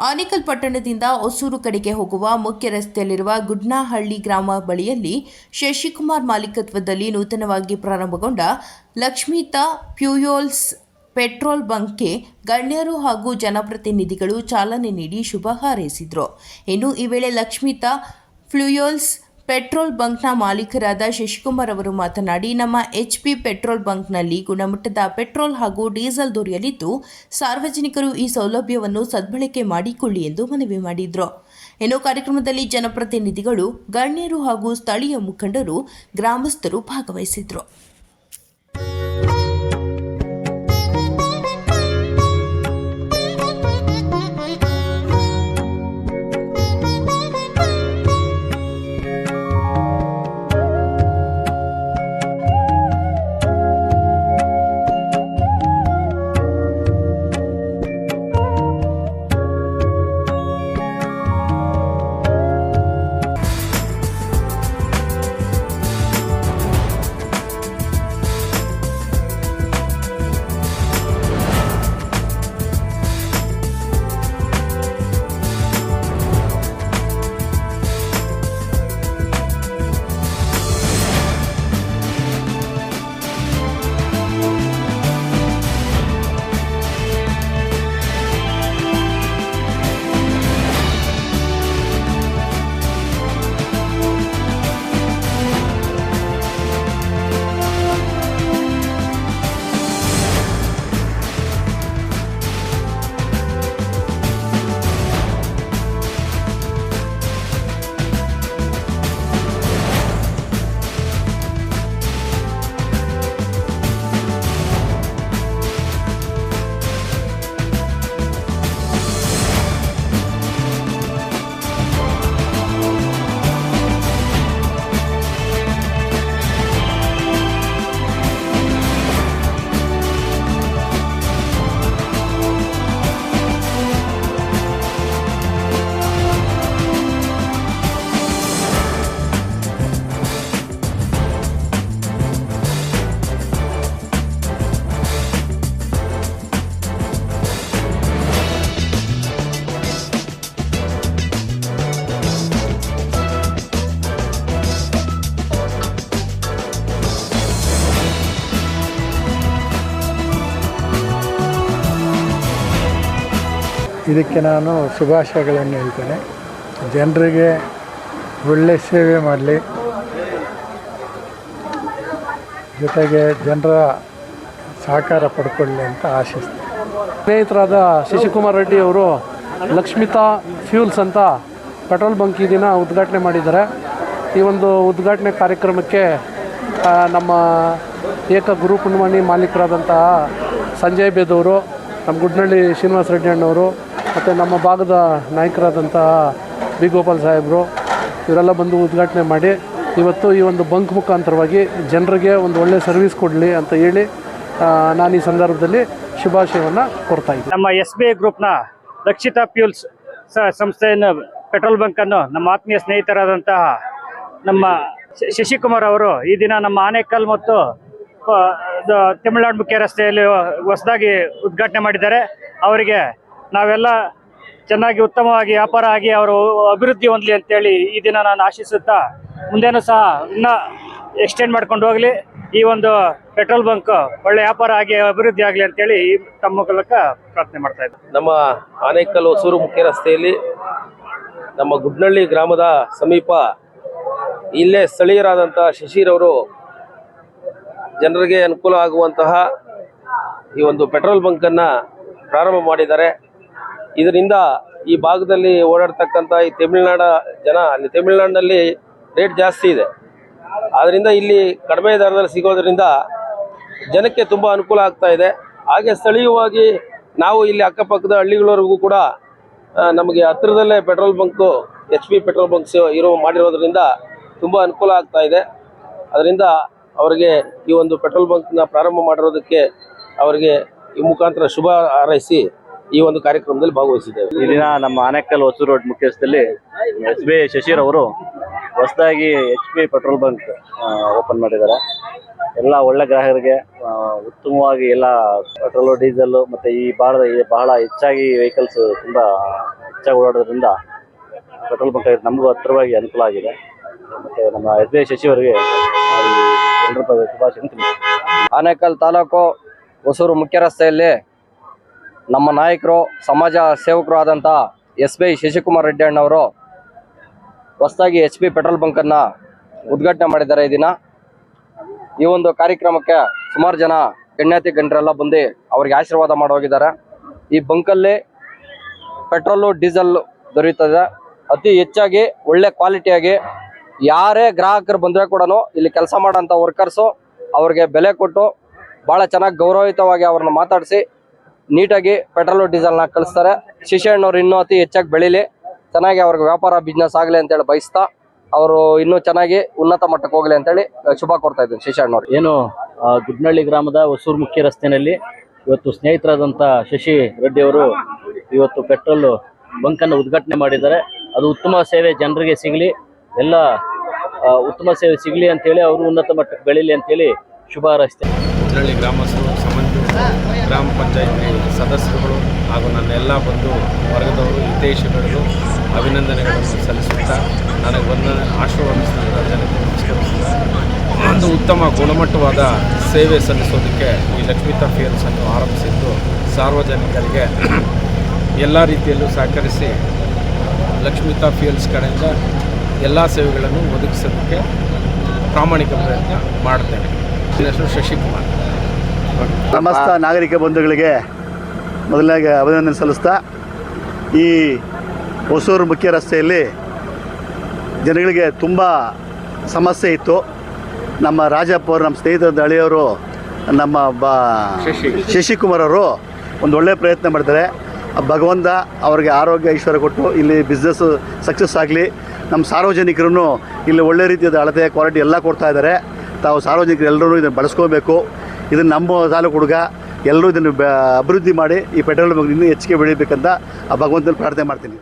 ಆನೇಕಲ್ ಪಟ್ಟಣದಿಂದ ಹೊಸೂರು ಕಡೆಗೆ ಹೋಗುವ ಮುಖ್ಯ ರಸ್ತೆಯಲ್ಲಿರುವ ಗುಡ್ನಹಳ್ಳಿ ಗ್ರಾಮ ಬಳಿಯಲ್ಲಿ ಶಶಿಕುಮಾರ್ ಮಾಲೀಕತ್ವದಲ್ಲಿ ನೂತನವಾಗಿ ಪ್ರಾರಂಭಗೊಂಡ ಲಕ್ಷ್ಮೀತಾ ಪ್ಯೂಯೋಲ್ಸ್ ಪೆಟ್ರೋಲ್ ಬಂಕ್ಗೆ ಗಣ್ಯರು ಹಾಗೂ ಜನಪ್ರತಿನಿಧಿಗಳು ಚಾಲನೆ ನೀಡಿ ಶುಭ ಹಾರೈಸಿದರು. ಇನ್ನು ಈ ವೇಳೆ ಲಕ್ಷ್ಮೀತಾ ಫ್ಲೂಯೋಲ್ಸ್ ಪೆಟ್ರೋಲ್ ಬಂಕ್ನ ಮಾಲೀಕರಾದ ಶಶಿಕುಮಾರ್ ಅವರು ಮಾತನಾಡಿ, ನಮ್ಮ ಎಚ್ ಪಿ ಪೆಟ್ರೋಲ್ ಬಂಕ್ನಲ್ಲಿ ಗುಣಮಟ್ಟದ ಪೆಟ್ರೋಲ್ ಹಾಗೂ ಡೀಸೆಲ್ ದೊರೆಯಲಿದ್ದು, ಸಾರ್ವಜನಿಕರು ಈ ಸೌಲಭ್ಯವನ್ನು ಸದ್ಬಳಕೆ ಮಾಡಿಕೊಳ್ಳಿ ಎಂದು ಮನವಿ ಮಾಡಿದರು. ಇನ್ನು ಕಾರ್ಯಕ್ರಮದಲ್ಲಿ ಜನಪ್ರತಿನಿಧಿಗಳು, ಗಣ್ಯರು ಹಾಗೂ ಸ್ಥಳೀಯ ಮುಖಂಡರು, ಗ್ರಾಮಸ್ಥರು ಭಾಗವಹಿಸಿದರು. ಇದಕ್ಕೆ ನಾನು ಶುಭಾಶಯಗಳನ್ನು ಹೇಳ್ತೇನೆ. ಜನರಿಗೆ ಒಳ್ಳೆ ಸೇವೆ ಮಾಡಲಿ. ಜೊತೆಗೆ ಜನರ ಸಹಕಾರ ಪಡ್ಕೊಳ್ಳಿ ಅಂತ ಆಶಿಸ್ತೀನಿ. ಸ್ನೇಹಿತರಾದ ಶಶಿಕುಮಾರ್ ರೆಡ್ಡಿ ಅವರು ಲಕ್ಷ್ಮಿತಾ ಫ್ಯೂಲ್ಸ್ ಅಂತ ಪೆಟ್ರೋಲ್ ಬಂಕ್ ದಿನ ಉದ್ಘಾಟನೆ ಮಾಡಿದ್ದಾರೆ. ಈ ಒಂದು ಉದ್ಘಾಟನೆ ಕಾರ್ಯಕ್ರಮಕ್ಕೆ ನಮ್ಮ ಏಕ ಗುರು ಪುಣ್ಯವಾಣಿ ಮಾಲೀಕರಾದಂತಹ ಸಂಜಯ್ ಬೇದವರು ನಮ್ಮ ಗುಡ್ನಳ್ಳಿ ಶ್ರೀನಿವಾಸ ರೆಡ್ಡಿ ಅಣ್ಣವರು, ಮತ್ತು ನಮ್ಮ ಭಾಗದ ನಾಯಕರಾದಂತಹ ಬಿ ಗೋಪಾಲ್ ಸಾಹೇಬರು, ಇವರೆಲ್ಲ ಬಂದು ಉದ್ಘಾಟನೆ ಮಾಡಿ, ಇವತ್ತು ಈ ಒಂದು ಬಂಕ್ ಮುಖಾಂತರವಾಗಿ ಜನರಿಗೆ ಒಂದು ಒಳ್ಳೆಯ ಸರ್ವಿಸ್ ಕೊಡಲಿ ಅಂತ ಹೇಳಿ ನಾನು ಈ ಸಂದರ್ಭದಲ್ಲಿ ಶುಭಾಶಯವನ್ನು ಕೊಡ್ತಾ ಇದ್ದೀನಿ. ನಮ್ಮ ಎಸ್ ಬಿ ಐ ಗ್ರೂಪ್ನ ರಕ್ಷಿತಾ ಪ್ಯೂಲ್ಸ್ ಸಂಸ್ಥೆಯನ್ನು, ಪೆಟ್ರೋಲ್ ಬಂಕನ್ನು ನಮ್ಮ ಆತ್ಮೀಯ ಸ್ನೇಹಿತರಾದಂತಹ ನಮ್ಮ ಶಶಿಕುಮಾರ್ ಅವರು ಈ ದಿನ ನಮ್ಮ ಆನೇಕಲ್ ಮತ್ತು ತಮಿಳುನಾಡು ಮುಖ್ಯ ರಸ್ತೆಯಲ್ಲಿ ಹೊಸದಾಗಿ ಉದ್ಘಾಟನೆ ಮಾಡಿದ್ದಾರೆ. ಅವರಿಗೆ ನಾವೆಲ್ಲ ಚೆನ್ನಾಗಿ ಉತ್ತಮವಾಗಿ ವ್ಯಾಪಾರ ಆಗಿ ಅವರು ಅಭಿವೃದ್ಧಿ ಹೊಂದಲಿ ಅಂತೇಳಿ ಈ ದಿನ ನಾನು ಆಶಿಸುತ್ತಾ ಮುಂದೇನು ಸಹ ಇನ್ನೂ ಎಕ್ಸ್ಟೆಂಡ್ ಮಾಡ್ಕೊಂಡು ಹೋಗಲಿ. ಈ ಒಂದು ಪೆಟ್ರೋಲ್ ಬಂಕ್ ಒಳ್ಳೆ ವ್ಯಾಪಾರ ಆಗಿ ಅಭಿವೃದ್ಧಿ ಆಗಲಿ ಅಂತೇಳಿ ತಮ್ಮ ಮೂಲಕ ಪ್ರಾರ್ಥನೆ ಮಾಡ್ತಾ ಇದ್ದೆ. ನಮ್ಮ ಆನೇಕಲ್ ಹೊಸೂರು ಮುಖ್ಯ ರಸ್ತೆಯಲ್ಲಿ ನಮ್ಮ ಗುಡ್ನಳ್ಳಿ ಗ್ರಾಮದ ಸಮೀಪ ಇಲ್ಲೇ ಸ್ಥಳೀಯರಾದಂಥ ಶಶಿರವರು ಜನರಿಗೆ ಅನುಕೂಲ ಆಗುವಂತಹ ಈ ಒಂದು ಪೆಟ್ರೋಲ್ ಬಂಕನ್ನು ಪ್ರಾರಂಭ ಮಾಡಿದ್ದಾರೆ. ಇದರಿಂದ ಈ ಭಾಗದಲ್ಲಿ ಓಡಾಡ್ತಕ್ಕಂಥ ಈ ತಮಿಳುನಾಡ ಜನ, ಅಲ್ಲಿ ತಮಿಳ್ನಾಡಿನಲ್ಲಿ ರೇಟ್ ಜಾಸ್ತಿ ಇದೆ. ಆದ್ದರಿಂದ ಇಲ್ಲಿ ಕಡಿಮೆ ದರದಲ್ಲಿ ಸಿಗೋದ್ರಿಂದ ಜನಕ್ಕೆ ತುಂಬ ಅನುಕೂಲ ಆಗ್ತಾ ಇದೆ. ಹಾಗೆ ಸ್ಥಳೀಯವಾಗಿ ನಾವು ಇಲ್ಲಿ ಅಕ್ಕಪಕ್ಕದ ಹಳ್ಳಿಗಳವರೆಗೂ ಕೂಡ ನಮಗೆ ಹತ್ತಿರದಲ್ಲೇ petrol bunk, H P petrol bunks ಇರೋ ಮಾಡಿರೋದ್ರಿಂದ ತುಂಬ ಅನುಕೂಲ ಆಗ್ತಾ ಇದೆ. ಅದರಿಂದ ಅವರಿಗೆ ಈ ಒಂದು ಪೆಟ್ರೋಲ್ ಬಂಕ್ನ ಪ್ರಾರಂಭ ಮಾಡಿರೋದಕ್ಕೆ ಅವರಿಗೆ ಈ ಮುಖಾಂತರ ಶುಭ ಹಾರೈಸಿ ಈ ಒಂದು ಕಾರ್ಯಕ್ರಮದಲ್ಲಿ ಭಾಗವಹಿಸಿದ್ದೇವೆ. ಈ ನಮ್ಮ ಆನೇಕಲ್ ಹೊಸೂರು ರೋಡ್ ಮುಖ್ಯಸ್ಥದಲ್ಲಿ ಎಸ್ ಬಿ ಶಶಿರ್ ಅವರು ಹೊಸದಾಗಿ H P petrol bunk open ಮಾಡಿದ್ದಾರೆ. ಎಲ್ಲ ಒಳ್ಳೆ ಗ್ರಾಹಕರಿಗೆ ಉತ್ತಮವಾಗಿ ಎಲ್ಲ ಪೆಟ್ರೋಲು ಡೀಸೆಲ್ ಮತ್ತೆ ಈ ಬಹಳ ಬಹಳ ಹೆಚ್ಚಾಗಿ ವೆಹಿಕಲ್ಸ್ ತುಂಬಾ ಹೆಚ್ಚಾಗಿ ಓಡಾಡೋದ್ರಿಂದ ಪೆಟ್ರೋಲ್ ಬಂಕ್ ನಮಗೂ ಹತ್ತಿರವಾಗಿ ಅನುಕೂಲ ಆಗಿದೆ. ಮತ್ತೆ ನಮ್ಮ ಎಸ್ ಬಿ ಐ ಶಶಿಯವರಿಗೆ ಶುಭಾಶಯ ಆನೇಕಲ್ ತಾಲೂಕು ಹೊಸೂರು ಮುಖ್ಯ ರಸ್ತೆಯಲ್ಲಿ ನಮ್ಮ ನಾಯಕರು, ಸಮಾಜ ಸೇವಕರು ಆದಂತಹ ಎಸ್ ಬಿ ಶಶಿಕುಮಾರ್ ರೆಡ್ಡಿ ಅಣ್ಣವರು ಹೊಸದಾಗಿ ಎಚ್ ಪಿ ಪೆಟ್ರೋಲ್ ಬಂಕನ್ನು ಉದ್ಘಾಟನೆ ಮಾಡಿದ್ದಾರೆ ಈ ದಿನ. ಈ ಒಂದು ಕಾರ್ಯಕ್ರಮಕ್ಕೆ ಸುಮಾರು ಜನ ಗಣ್ಯಾತಿ ಗಣ್ಯರೆಲ್ಲ ಬಂದು ಅವರಿಗೆ ಆಶೀರ್ವಾದ ಮಾಡಿ ಹೋಗಿದ್ದಾರೆ. ಈ ಬಂಕಲ್ಲಿ ಪೆಟ್ರೋಲು, ಡೀಸೆಲ್ ದೊರೆಯುತ್ತದೆ. ಅತಿ ಹೆಚ್ಚಾಗಿ ಒಳ್ಳೆ ಕ್ವಾಲಿಟಿಯಾಗಿ ಯಾರೇ ಗ್ರಾಹಕರು ಬಂದ್ರೆ ಕೂಡ ಇಲ್ಲಿ ಕೆಲಸ ಮಾಡೋಂಥ ವರ್ಕರ್ಸು ಅವ್ರಿಗೆ ಬೆಲೆ ಕೊಟ್ಟು ಭಾಳ ಚೆನ್ನಾಗಿ ಗೌರವಯುತವಾಗಿ ಅವ್ರನ್ನ ಮಾತಾಡಿಸಿ ನೀಟಾಗಿ ಪೆಟ್ರೋಲು ಡೀಸೆಲ್ನ ಕಳಿಸ್ತಾರೆ. ಶಿಶಣ್ಣವ್ರು ಇನ್ನೂ ಅತಿ ಹೆಚ್ಚಾಗಿ ಬೆಳೀಲಿ. ಚೆನ್ನಾಗಿ ಅವ್ರಿಗೆ ವ್ಯಾಪಾರ ಬಿಸ್ನೆಸ್ ಆಗಲಿ ಅಂತೇಳಿ ಬಯಸ್ತಾ ಅವರು ಇನ್ನೂ ಚೆನ್ನಾಗಿ ಉನ್ನತ ಮಟ್ಟಕ್ಕೆ ಹೋಗಲಿ ಅಂತೇಳಿ ಶುಭ ಕೊಡ್ತಾ ಇದ್ದೀನಿ ಶಿಶಣ್ಣವ್ರು ಏನು ಗುಡ್ನಳ್ಳಿ ಗ್ರಾಮದ ಹೊಸೂರು ಮುಖ್ಯ ರಸ್ತೆಯಲ್ಲಿ ಇವತ್ತು ಸ್ನೇಹಿತರಾದಂಥ ಶಶಿ ರೆಡ್ಡಿ ಅವರು ಇವತ್ತು ಪೆಟ್ರೋಲ್ ಬಂಕನ್ನು ಉದ್ಘಾಟನೆ ಮಾಡಿದ್ದಾರೆ. ಅದು ಉತ್ತಮ ಸೇವೆ, ಜನರಿಗೆ ಸಿಗಲಿ. ಎಲ್ಲ ಉತ್ತಮ ಸೇವೆ ಸಿಗಲಿ ಅಂತೇಳಿ ಅವರು ಉನ್ನತ ಮಟ್ಟಕ್ಕೆ ಬೆಳೀಲಿ ಅಂತೇಳಿ ಶುಭ ಹಾರೈಸ್ತೇನೆ ಗ್ರಾಮಸ್ಥರು ಸಂಬಂಧಿಸಿದ ಗ್ರಾಮ ಪಂಚಾಯತಿ ಸದಸ್ಯರುಗಳು ಹಾಗೂ ನನ್ನ ಎಲ್ಲ ಬಂಧು ವರ್ಗದವರು, ಹಿತೈಷಿಗಳಿಗೂ ಅಭಿನಂದನೆಗಳನ್ನು ಸಲ್ಲಿಸುತ್ತಾ ನನಗೆ ಒಂದು ಆಶೀರ್ವದಿಸಿದ ಜನತೆ ಒಂದು ಉತ್ತಮ ಗುಣಮಟ್ಟವಾದ ಸೇವೆ ಸಲ್ಲಿಸೋದಕ್ಕೆ ಈ ಲಕ್ಷ್ಮೀತಾ ಅನ್ನು ಆರಂಭಿಸಿದ್ದು ಸಾರ್ವಜನಿಕರಿಗೆ ಎಲ್ಲ ರೀತಿಯಲ್ಲೂ ಸಹಕರಿಸಿ ಲಕ್ಷ್ಮೀತಾ ಫಿಯಲ್ಸ್ ಕಡೆಯಿಂದ ಎಲ್ಲ ಸೇವೆಗಳನ್ನು ಒದಗಿಸೋದಕ್ಕೆ ಪ್ರಾಮಾಣಿಕ ಪ್ರಯತ್ನ ಮಾಡ್ತೇನೆ. ನನ್ನ ಹೆಸರು ಶಶಿಕುಮಾರ್. ಸಮಸ್ತ ನಾಗರಿಕ ಬಂಧುಗಳಿಗೆ ಮೊದಲಾಗಿ ಅಭಿನಂದನೆ ಸಲ್ಲಿಸ್ತಾ ಈ ಹೊಸೂರು ಮುಖ್ಯ ರಸ್ತೆಯಲ್ಲಿ ಜನಗಳಿಗೆ ತುಂಬ ಸಮಸ್ಯೆ ಇತ್ತು. ನಮ್ಮ ರಾಜಪ್ಪ ಅವರು ನಮ್ಮ ಸ್ನೇಹಿತರ ದಳಿಯವರು ನಮ್ಮ ಬ ಶಶಿಕುಮಾರ್ ಅವರು ಒಂದು ಒಳ್ಳೆಯ ಪ್ರಯತ್ನ ಮಾಡ್ತಾರೆ. ಭಗವಂತ ಅವ್ರಿಗೆ ಆರೋಗ್ಯ ಐಶ್ವರ್ಯ ಕೊಟ್ಟು ಇಲ್ಲಿ ಬಿಸ್ನೆಸ್ ಸಕ್ಸಸ್ ಆಗಲಿ ನಮ್ಮ ಸಾರ್ವಜನಿಕರು ಇಲ್ಲಿ ಒಳ್ಳೆ ರೀತಿಯಾದ ಅಳತೆ ಕ್ವಾಲಿಟಿ ಎಲ್ಲ ಕೊಡ್ತಾ ಇದ್ದಾರೆ. ತಾವು ಸಾರ್ವಜನಿಕರು ಎಲ್ಲರೂ ಇದನ್ನು ಬಳಸ್ಕೋಬೇಕು. ಇದನ್ನು ನಮ್ಮ ತಾಲೂಕು ಹುಡುಗ ಎಲ್ಲರೂ ಇದನ್ನು ಅಭಿವೃದ್ಧಿ ಮಾಡಿ ಈ ಪೆಟ್ರೋಲ್ ಬಗ್ಗೆ ಇನ್ನೂ ಹೆಚ್ಚಿಗೆ ಬೆಳೀಬೇಕಂತ ಆ ಭಗವಂತನ ಪ್ರಾರ್ಥನೆ ಮಾಡ್ತೀನಿ.